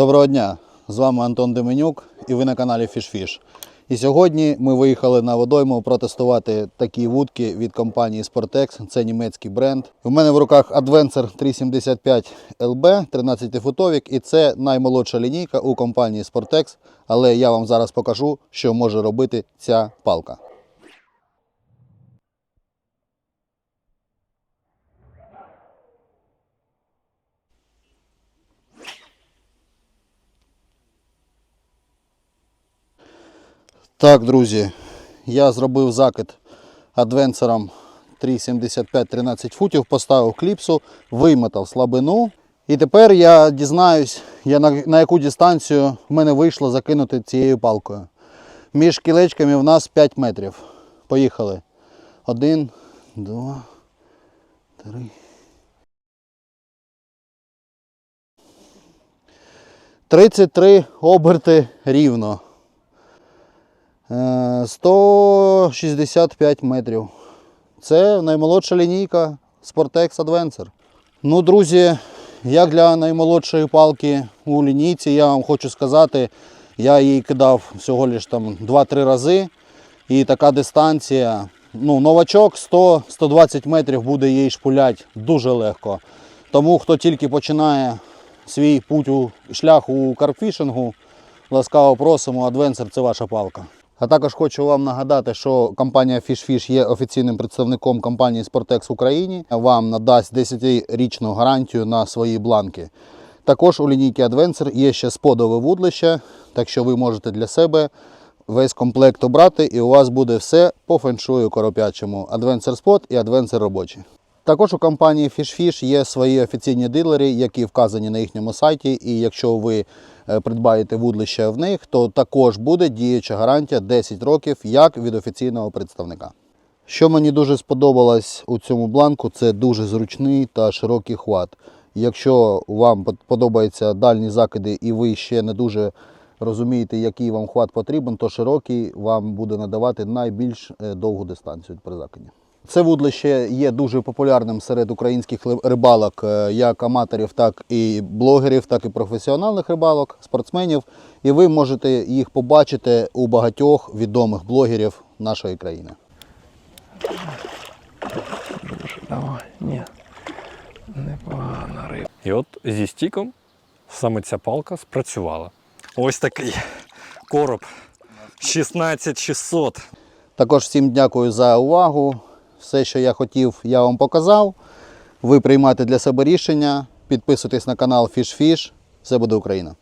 Доброго дня! З вами Антон Деменюк і ви на каналі FishFish. І сьогодні ми виїхали на водойму протестувати такі вудки від компанії Sportex. Це німецький бренд. У мене в руках Adventure 375 LB 13-футовік, і це наймолодша лінійка у компанії Sportex. Але я вам зараз покажу, що може робити ця палка. Так, друзі, я зробив закид адвенсером 3,75 13 футів, поставив кліпсу, вимотав слабину. І тепер я дізнаюсь, я на, на яку дистанцію в мене вийшло закинути цією палкою. Між кілечками в нас 5 метрів. Поїхали. Один, два, три. Тридцять три оберти рівно. Е, 165 метрів. Це наймолодша лінійка Sportex Adventure. Ну, друзі, як для наймолодшої палки у лінійці, я вам хочу сказати, я її кидав всього лиш там 2-3 рази. І така дистанція, ну, новачок 100-120 метрів буде її шпулять дуже легко. Тому хто тільки починає свій путь у шлях у карпфішингу, ласкаво просимо, Adventure це ваша палка. А також хочу вам нагадати, що компанія FishFish є офіційним представником компанії Sportex в Україні. Вам надасть 10-річну гарантію на свої бланки. Також у лінійці Adventure є ще сподове вудлище, так що ви можете для себе весь комплект обрати, і у вас буде все по феншую коропячому. Adventure Spot і Adventure робочий. Також у компанії FishFish є свої офіційні дилери, які вказані на їхньому сайті. І якщо ви е, придбаєте вудлище в них, то також буде діюча гарантія 10 років як від офіційного представника. Що мені дуже сподобалось у цьому бланку, це дуже зручний та широкий хват. Якщо вам подобаються дальні закиди і ви ще не дуже розумієте, який вам хват потрібен, то широкий вам буде надавати найбільш е, довгу дистанцію при закиді. Це вудлище є дуже популярним серед українських рибалок, е, як аматорів, так і блогерів, так і професіональних рибалок, спортсменів. І ви можете їх побачити у багатьох відомих блогерів нашої країни. Давай, ні. Непогана риба. І от зі стіком саме ця палка спрацювала. Ось такий короб 16600. Також всім дякую за увагу. Все, що я хотів, я вам показав. Ви приймайте для себе рішення. Підписуйтесь на канал FishFish. Все буде Україна!